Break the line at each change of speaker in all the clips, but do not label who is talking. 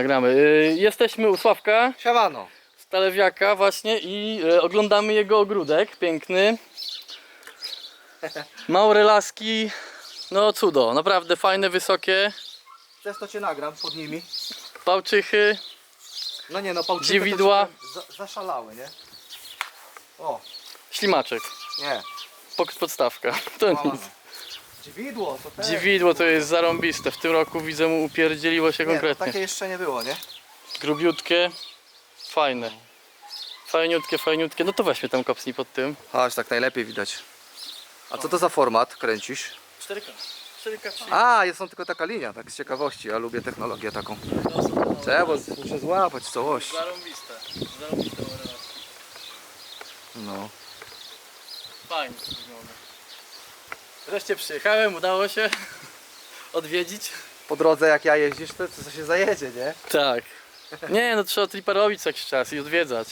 Nagramy. Y, Jesteśmy u Sławka
Siemano.
Stalewiaka właśnie i y, oglądamy jego ogródek piękny. Małe laski, no cudo, naprawdę fajne, wysokie.
Przez to cię nagram pod nimi.
Pałczychy,
No nie no, pałczyki
Dziwidła.
to za, zaszalały, nie? O,
ślimaczek,
nie.
pok- podstawka. To nic.
Łamane. Dziwidło, to też.
Dziwidło to jest zarąbiste. W tym roku widzę mu upierdzieliło się
Nie, no,
konkretnie.
takie jeszcze nie było, nie?
Grubiutkie, fajne. Fajniutkie, fajniutkie. No to weźmy tam kopsnij pod tym.
Chodź, tak najlepiej widać. A co to za format kręcisz?
4K. 4K
A, jest on tylko taka linia, tak z ciekawości. Ja lubię technologię taką. Trzeba, muszę złapać całość.
Zarąbiste. Zarąbiste.
No.
Fajnie to wygląda. Wreszcie przyjechałem, udało się odwiedzić.
Po drodze jak ja jeździsz, to, to się zajedzie, nie?
Tak. Nie, no trzeba tripa robić co jakiś czas i odwiedzać.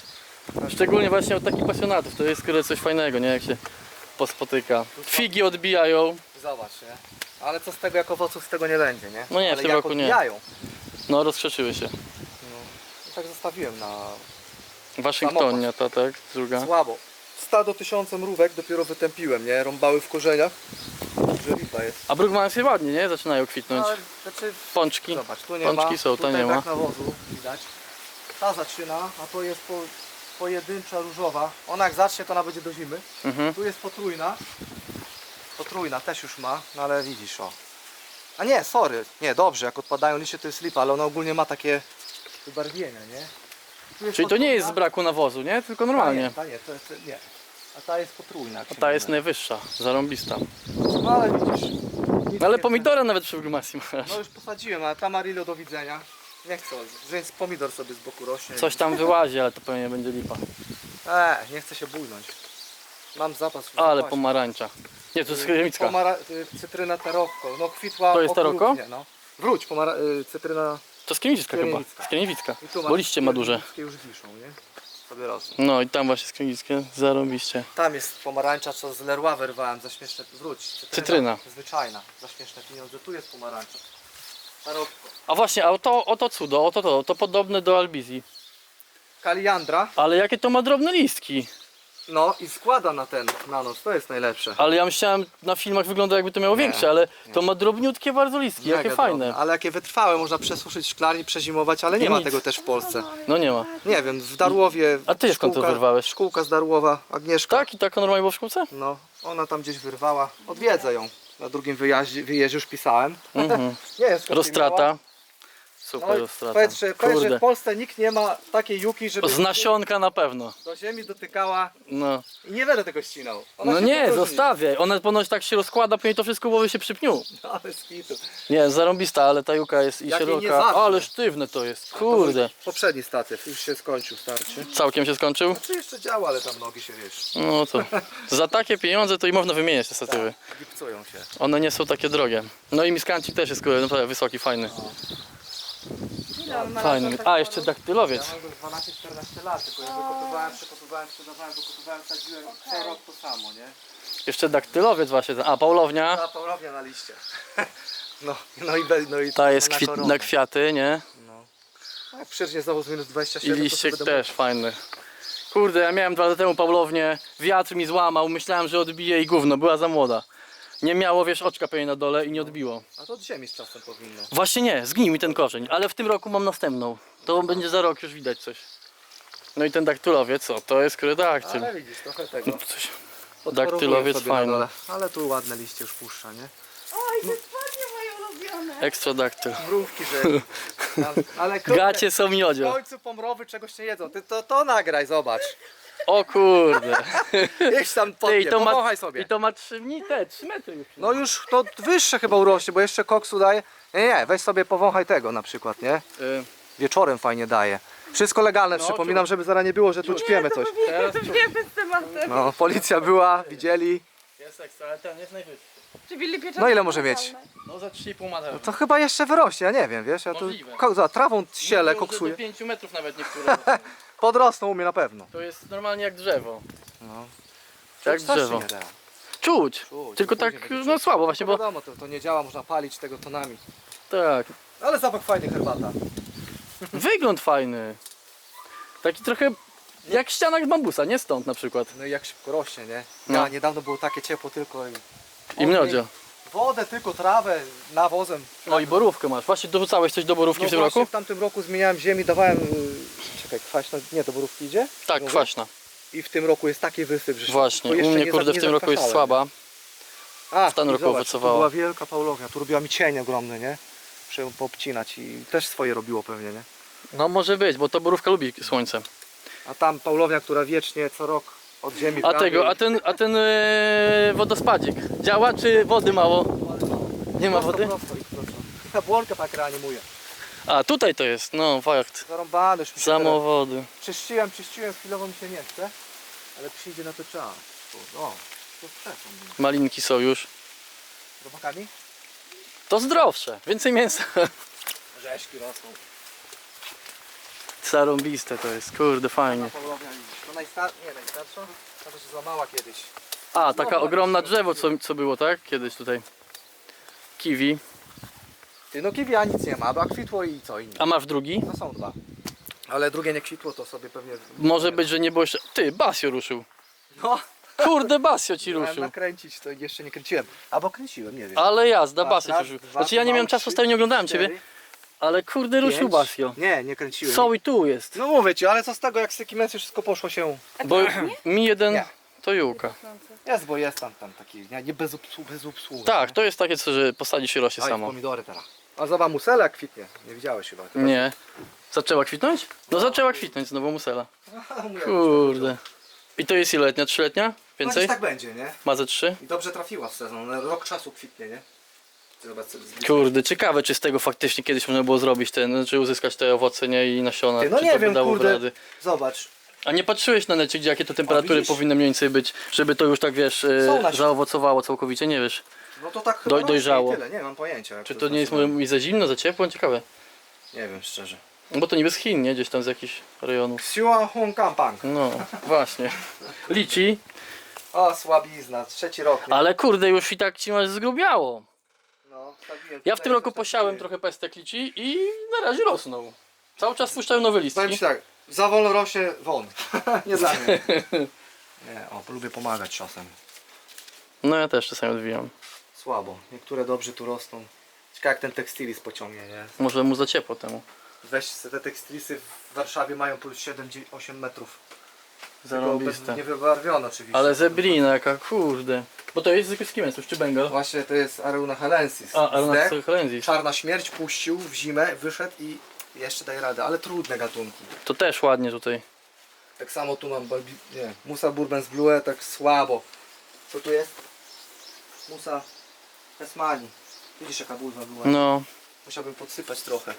Szczególnie właśnie od takich pasjonatów, to jest kurde coś fajnego, nie? Jak się pospotyka. Figi odbijają,
Zobacz, nie? Ale co z tego, jak owoców z tego nie będzie, nie?
No nie, w
Ale
tym
jak
roku nie.
odbijają.
no rozkrzeczyły się.
No. I tak zostawiłem na
Waszyngtonia ta, tak? Druga.
Słabo. Stado tysiące mrówek dopiero wytępiłem, nie? Rąbały w korzeniach. Że lipa jest.
A brugmansy ładnie, nie? Zaczynają kwitnąć.
Ale, znaczy,
Pączki.
zobacz, tu nie
Pączki
ma,
są, to
tutaj
nie ma.
brak nawozu, widać. Ta zaczyna, a to jest po, pojedyncza różowa. Ona jak zacznie, to ona będzie do zimy.
Mhm.
Tu jest potrójna. Potrójna też już ma, no ale widzisz, o. A nie, sorry, nie, dobrze, jak odpadają liście to jest lipa, ale ona ogólnie ma takie wybarwienia, nie? Tu jest
Czyli to nie jest z braku nawozu, nie? Tylko normalnie.
nie, ta nie, to jest, nie. A ta jest potrójna.
A ta jest najwyższa, zarąbista.
No ale widzisz. nic
No ale
nie
pomidora nawet przy brugmasy masz.
No już posadziłem, ale Tamarillo do widzenia. Nie chcę, więc pomidor sobie z boku rośnie.
Coś tam wyłazi, ale to pewnie będzie lipa.
Eee, nie chcę się bójnąć. Mam zapas.
Ale
zapasie.
pomarańcza. Nie, to jest chemicka.
Pomara... y, Cytryna tarokko. No kwitła
To jest taroko?
okrutnie, No. Wróć, pomara... y, cytryna...
To skierniewicka chyba.
Skierniewicka.
Bo liście ma duże.
już wiszą, nie? Sobie rosną.
No i tam właśnie skierniewickie. Zarąbiście.
Tam jest pomarańcza, co z Leroy wyrwałem za śmieszne... Wróć.
Cytryna.
Zwyczajna, za śmieszne pieniądze. Tu jest pomarańcza. Tarokko.
A właśnie, a oto, oto cudo, oto to, to podobne do albizji.
Kaliandra.
Ale jakie to ma drobne listki.
No i składa na ten, na noc, to jest najlepsze.
Ale ja myślałem, na filmach wygląda jakby to miało większe, ale to ma drobniutkie bardzo listki, jakie
Mega
fajne.
drobne. Ale jakie wytrwałe, można przesuszyć w szklarni, przezimować, ale nie
I
ma
nic.
tego też w Polsce.
No nie ma.
Nie wiem, w Darłowie.
A ty skąd to
szkółka-
wyrwałeś?
Szkółka z Darłowa, Agnieszka.
Tak? I tak normalnie było w szkółce?
No, ona tam gdzieś wyrwała. Odwiedzę ją. Na drugim wyjaździe, wyjeździe już pisałem.
Mhm.
Nie jest
Roztrata. Super
No, powiedz, że, powiedz, że
Kurde.
w Polsce nikt nie ma takiej juki, żeby
Z nasionka na pewno.
do ziemi dotykała
No,
i nie będę tego ścinał. Ona
no
się
nie,
popróżni.
zostawiaj. Ona ponoć tak się rozkłada, później to wszystko głowy się przypniu.
Ale skitu.
Nie, zarąbista, ale ta juka jest i
Jak jej nie
szeroka. Ale sztywne to jest. Kurde.
Poprzedni statyw już się skończył, starczy.
Całkiem się skończył?
Czy jeszcze działa, ale tam nogi się wiesz,
No to. Za takie pieniądze to i można wymieniać te statywy.
gipcują się.
One nie są takie drogie. No i miskancik też jest kurde, naprawdę wysoki, fajny.
Ile on ma
Fajny. A, jeszcze daktylowiec.
Ja mam go 12-14 lat, tylko ja wykopywałem, przekopywałem, sprzedawałem, wykopywałem, sadziłem co rok to samo, nie?
Jeszcze daktylowiec właśnie. A, Paulownia.
Ta Paulownia na liście. No, no i, be- no i
Ta jest
na
kwit,
koronę.
na kwiaty, nie?
No. A jak przyjdzie znowu z minus
I
27, to
liściek
sobie będę
też fajny. Kurde, ja miałem dwa lata temu Pawlownię, wiatr mi złamał, myślałem, że odbije i gówno, była za młoda. Nie miało, wiesz, oczka pewnie na dole i nie odbiło.
A to od ziemi z czasem powinno.
Właśnie nie, zgnił mi ten korzeń, ale w tym roku mam następną. To będzie za rok już widać coś. No i ten daktylowiec, co? To jest kurde daktyl.
Ale widzisz, trochę tego.
No, coś. Daktylowiec
sobie na
fajny.
dole. Ale tu ładne liście już puszcza, nie?
Oj, to jest ładnie moje ulubione.
Ekstra daktyl.
Mrówki, że... Ale kurde,
Gacie są
w
miodzio.
końcu pomrowy czegoś nie jedzą. Ty to, to nagraj, zobacz.
O kurde.
Idź tam
Ty,
podnie,
i, to ma,
sobie.
I to ma 3 dni, te 3 metry już.
No już to wyższe chyba urośnie, bo jeszcze koksu daje. Nie, nie, weź sobie powąchaj tego na przykład, nie?
Y,
Wieczorem fajnie daje. Wszystko legalne,
No,
przypominam, żeby zaraz nie było, że tu ćpiemy coś.
teraz
To wiemy z tematem.
No, policja była, widzieli.
jest ekstra, ale ten jest najwyższy.
Czy
No ile może mieć?
No za 3,5 metra.
To chyba jeszcze wyrośnie, ja nie wiem, wiesz, ja tu
Możliwe.
ko- za trawą siele
że
koksuję.
Do 5 metrów nawet niektóre.
Podrosną u mnie na pewno.
To jest normalnie jak drzewo.
No.
Jak drzewo. Czuć.
Czuć,
Tylko
później
tak,
będzie
no
czuć.
słabo właśnie,
To
bo
wiadomo, to, to nie działa, można palić tego tonami.
tak.
Ale zapach fajny herbata.
Wygląd fajny. Taki trochę jak ściana bambusa, nie stąd na przykład.
No i jak szybko rośnie, nie?
No.
Ja niedawno było takie ciepło tylko i...
I mniodzio.
Wodę, tylko trawę, nawozem.
O i borówkę masz. Właśnie dorzucałeś coś do borówki
No
w tym
właśnie
roku?
w tamtym roku zmieniałem ziemi, dawałem... y, Czekaj, kwaśno, nie, do borówki idzie?
Tak,
Mówię?
kwaśna.
I w tym roku jest taki wysyp, że
Właśnie.
to
U
jeszcze
mnie
nie
kurde w
nie
tym roku jest
zakwaszałem.
słaba.
A,
w ten
i
roku
zobacz,
owocowała.
Tu była wielka paulownia, tu robiła mi cień ogromny, nie? Muszę ją poobcinać i też swoje robiło pewnie, nie?
No może być, bo to borówka lubi słońce.
A tam paulownia, która wiecznie co rok od ziemi
A
prawie
tego, a ten, a ten e, wodospadzik działa czy wody mało? Nie ma
Prosto,
wody?
prosto i prosto. Ta błonka tak reanimuje.
A tutaj to jest, no fakt.
Zarąbane już mi się teraz-
Samowody.
Czyściłem, czyściłem, chwilowo mi się nie chce, ale przyjdzie na to czas. O, to przeszło mnie.
Malinki są już.
Z robakami?
To zdrowsze, więcej mięsa.
Rzeźki rosną.
Zarąbiste to jest, kurde fajnie.
Widzisz. To najstar... nie, najstarsza? Ta to się złamała kiedyś.
A, taka ogromna drzewo co, co było, tak? Kiedyś tutaj. Kiwi.
Ty, no kiwia nic nie ma, bo kwitło i co inne.
A masz drugi?
No są dwa. Ale drugie nie kwitło, to sobie pewnie...
Może być, że nie było jeszcze... Ty, Basio ruszył.
No,
Kurde, Basio ci
miałem
ruszył.
nakręcić, to jeszcze nie kręciłem. Albo kręciłem, nie wiem.
Ale jazda, Basio ci
raz,
ruszył.
dwa,
Znaczy ja nie miałem czasu, stary nie oglądałem
cztery,
ciebie, ale kurde ruszył
pięć.
Basio.
Nie, nie kręciłem.
Co i tu jest?
No mówię ci, ale co z tego, jak z Sykimency wszystko poszło się...
Bo mi jeden
Nie.
to Jułka.
Jest, bo jest tam, tam taki, nie, nie bez, obsłu, bez obsługi.
Tak, to jest takie co, że posadzi się rośnie samo.
pomidory teraz. A zobacz, musela jak kwitnie. Nie widziałeś chyba. Ty
Nie. Zaczęła kwitnąć? No zaczęła kwitnąć znowu musela. Kurde. I to jest iletnia? Trzyletnia?
No
Więcej?
gdzieś tak będzie, nie?
Ma ze trzy?
I dobrze trafiła w sezon. na Rok czasu kwitnie, nie? Zobacz,
Kurde, ciekawe czy z tego faktycznie kiedyś można było zrobić ten, czy uzyskać te owoce nie i nasiona,
Ty, no
czy
nie
to
wiem,
dało
kurde.
rady.
Zobacz.
A nie patrzyłeś na necie, gdzie jakie to temperatury
widzisz?
powinny mniej więcej być, żeby to już tak wiesz, e,
Są
zaowocowało całkowicie, nie wiesz.
No to tak chyba
Doj-
rośnie
dojrzało.
Tyle. Nie mam pojęcia. jak
Czy to nie jest może mi za zimno, za ciepło? Ciekawe.
Nie wiem, szczerze.
No Bo to niby z Chin, nie? Gdzieś tam z jakichś rejonów.
Siła Hong Kampang.
No, właśnie. Lici,
O, słabizna. Trzeci rok. nie?
ale kurde, już i tak ci masz zgrubiało. Ja w tym roku posiałem trochę pestek lici i na razie rosną. Cały czas puszczają nowe
Powiem ci
listki.
tak. Za wolno rośnie won. nie dla mnie. Nie, o, lubię pomagać czasem.
No ja też czasami odwijam.
Słabo. Niektóre dobrze tu rosną. Ciekawe jak ten tekstylis pociągnie, nie?
Może mu za ciepło temu.
Weź se te tekstylisy w Warszawie mają plus 7-8 metrów.
Zarąbiste.
bez- niewybarwione oczywiście.
Ale zebrina jaka, kurde. Bo to jest z kim czy Bengal?
Właśnie to jest Aruna Helensis.
A, ale na
Zdech,
Helenzis.
Czarna śmierć puścił w zimę, wyszedł i jeszcze daje radę, ale trudne gatunki.
To też ładnie tutaj.
Tak samo tu mam Balbi... nie, Musa Bourbon z Blue, tak słabo. Co tu jest? Musa Esmani. Widzisz jaka bulwa była?
No,
Musiałbym podsypać trochę.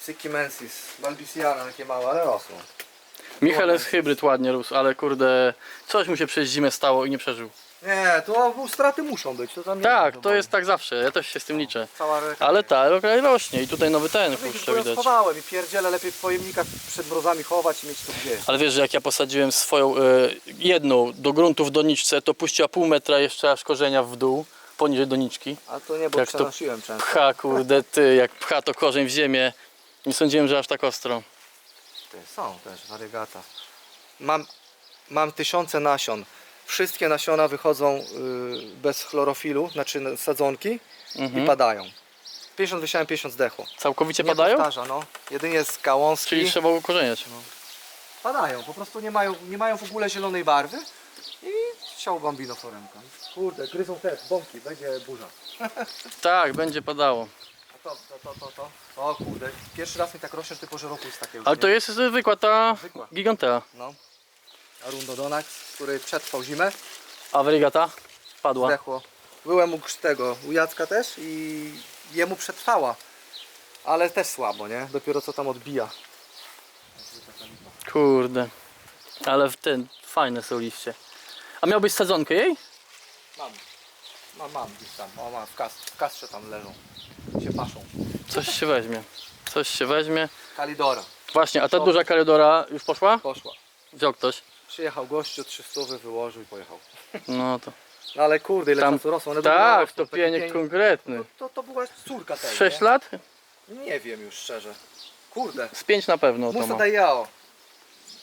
Sykimensis, Balbisiana takie małe, ale rosną.
Michel jest hybryd ładnie rósł, ale kurde, coś mu się przez zimę stało i nie przeżył.
Nie, to straty muszą być. To tam nie
Tak, to jest tak zawsze, ja też się z tym liczę.
Cała reka.
Ale tak, okej, rośnie i tutaj nowy ten
ja
widać.
schowałem i pierdziele lepiej w pojemnikach przed mrozami chować i mieć to gdzieś.
Ale wiesz, że jak ja posadziłem swoją e, jedną do gruntu w doniczce, to puściła pół metra jeszcze aż korzenia w dół, poniżej doniczki.
A to nie, bo
Jak to
przenosiłem często.
Pcha, kurde, ty, jak pcha to korzeń w ziemię. Nie sądziłem, że aż tak ostro.
Ty, Są też wariegata. Mam, mam tysiące nasion. Wszystkie nasiona wychodzą y, bez chlorofilu, znaczy sadzonki i
Mhm.
padają. 50 wysiałem, 50 zdechło.
Całkowicie
Nie
padają?
powtarza, no. Jedynie z gałązki.
Czyli trzeba ukorzeniać.
Padają, po prostu nie mają, nie mają w ogóle zielonej barwy i ciało bambino floremka. Kurde, gryzą te bąki, będzie burza.
Tak, będzie padało.
A to, to, to, to, to. O kurde, pierwszy raz mi tak rośnie, że ty porze roku jest takie
Ale to jest zwykła ta
Zwykła.
gigantea.
No. Arundodonax, który przetrwał zimę,
A wrigata? Padła.
zdechło. Byłem u tego, u Jacka też i jemu przetrwała. Ale też słabo, nie? Dopiero co tam odbija.
Kurde. Ale w ten, fajne są liście. A miałbyś sadzonkę jej?
Mam. Mam, mam gdzieś tam. O, mam w, kas w kastrze tam leżą. Się paszą.
Coś się weźmie. Coś się weźmie.
Kalidora.
Właśnie, a ta duża kalidora już poszła?
Poszła.
Wziął ktoś.
Przyjechał gościu, 300 wyłożył i pojechał.
No to.
No ale kurde, ile
Tam-
czasu rosło. One
Tak,
rosną,
to
taki
pieniek
pień-
konkretny.
To, to była córka tej,
6
nie?
lat?
Nie wiem już szczerze. Kurde.
Z pięć na pewno to
Musa
ma.
daj jao.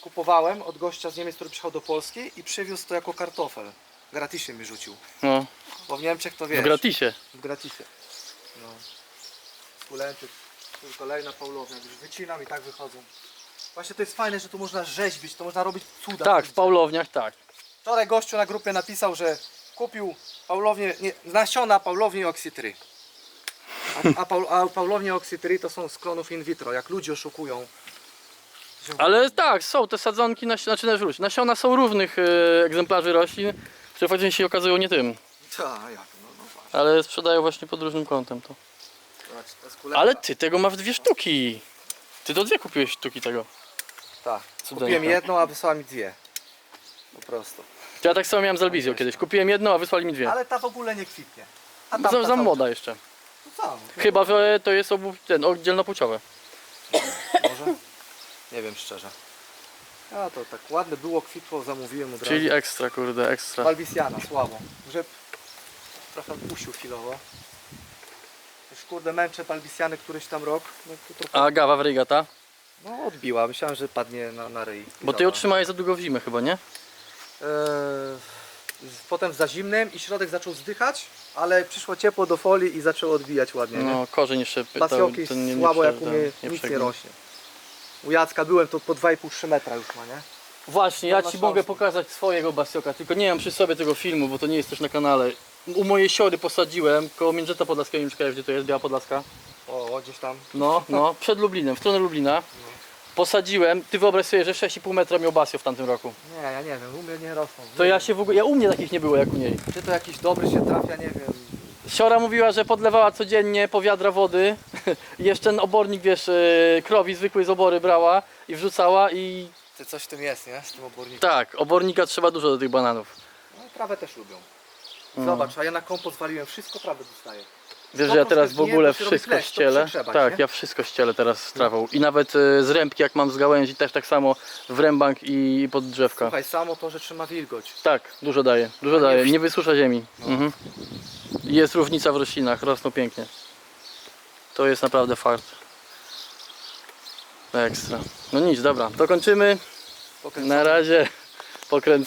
Kupowałem od gościa z Niemiec, który przyjechał do Polski i przywiózł to jako kartofel. Gratisie mi rzucił.
No,
Bo w Niemczech to wiesz.
w gratisie.
W gratisie. No. Skulenty. Tu kolejna Paulownia. Już wycinam i tak wychodzą. Właśnie to jest fajne, że tu można rzeźbić, to można robić cuda.
Tak, w Paulowniach tak.
Wczoraj gościu na grupie napisał, że kupił Paulownię, nie, nasiona Paulowni Oxytry. A, a, Paul, a Oxytry to są z klonów in vitro, jak ludzie oszukują. że-
Ale tak, są te sadzonki, nasi- znaczy na wróć. Nasiona są różnych e, egzemplarzy roślin, które faktycznie się okazują nie tym,
Ta, jak, no, no właśnie.
ale sprzedają właśnie pod różnym kątem to.
Zobacz, to jest kulenta.
Ale ty tego masz dwie sztuki. Ty to dwie kupiłeś sztuki tego.
Tak,
Cudeńka.
kupiłem jedną, a wysłała mi dwie. Po prostu.
Ja tak samo miałem z Albizją kiedyś. Kupiłem jedną, a wysłali mi dwie.
Ale ta w ogóle nie kwitnie. A
Za,
tamta
za
cały
młoda jeszcze.
czas- samo.
Chyba, że to jest obu, ten, oddzielnopłciowe.
Może? Nie wiem szczerze. A to tak ładne było, kwitło, zamówiłem od razu.
Czyli ekstra, kurde, ekstra.
Balbisiana, słabo. Grzyb trochę pusił chwilowo. Już kurde męczę balbisiany któryś tam rok. No, to trochę,
A gawa wrygata?
No odbiła, myślałem, że padnie na, na ryj.
Bo ty
Dobra.
ją trzymałeś za długo w zimę chyba, nie?
Eee, potem za zimnym i środek zaczął zdychać, ale przyszło ciepło do folii i zaczęło odbijać ładnie. nie?
No, korzeń jeszcze pytał.
Pasioki
ten nie- nie
słabo jak u
ten,
mnie nic nie
przegnał.
rośnie. U Jacka byłem to po 2,5-3 metra już ma, nie?
Właśnie, ja ci mogę pokazać swojego basioka, tylko nie mam przy sobie tego filmu, bo to nie jest też na kanale. U mojej siory posadziłem, koło Międrzeta Podlaskiego, nie wiem, gdzie to jest, Biała Podlaska.
O, gdzieś tam.
No, no, przed Lublinem, w stronę Lublina. Posadziłem, ty wyobraź sobie, że 6,5 metra miał basio w tamtym roku.
Nie, ja nie wiem, u mnie nie rosną.
To
Nie
ja się w ogóle, ja u mnie takich nie było jak u niej.
Czy to jakiś dobry się trafia, nie wiem.
Siora mówiła, że podlewała codziennie po wiadra wody. I jeszcze ten obornik, wiesz, yy, krowi zwykły z obory brała i wrzucała i
Ty coś w tym jest, nie? Z tym obornikiem.
tak, obornika trzeba dużo do tych bananów.
No i trawę też lubią.
Mm.
Zobacz, a ja na kompost waliłem, wszystko trawę dostaję.
Wiesz, że ja teraz w ogóle wszystko ścielę. Tak, ja wszystko ścielę teraz z trawą. I nawet y, z rębki, jak mam z gałęzi, też tak samo w rębank i pod drzewka.
Słuchaj, samo to, że trzyma wilgoć.
Tak, dużo daje, dużo daje. Nie wysusza ziemi.
No.
Mhm. Jest różnica w roślinach, rosną pięknie. To jest naprawdę fakt. Ekstra. No nic, dobra, to kończymy.
Pokręcone.
Na razie pokręcamy.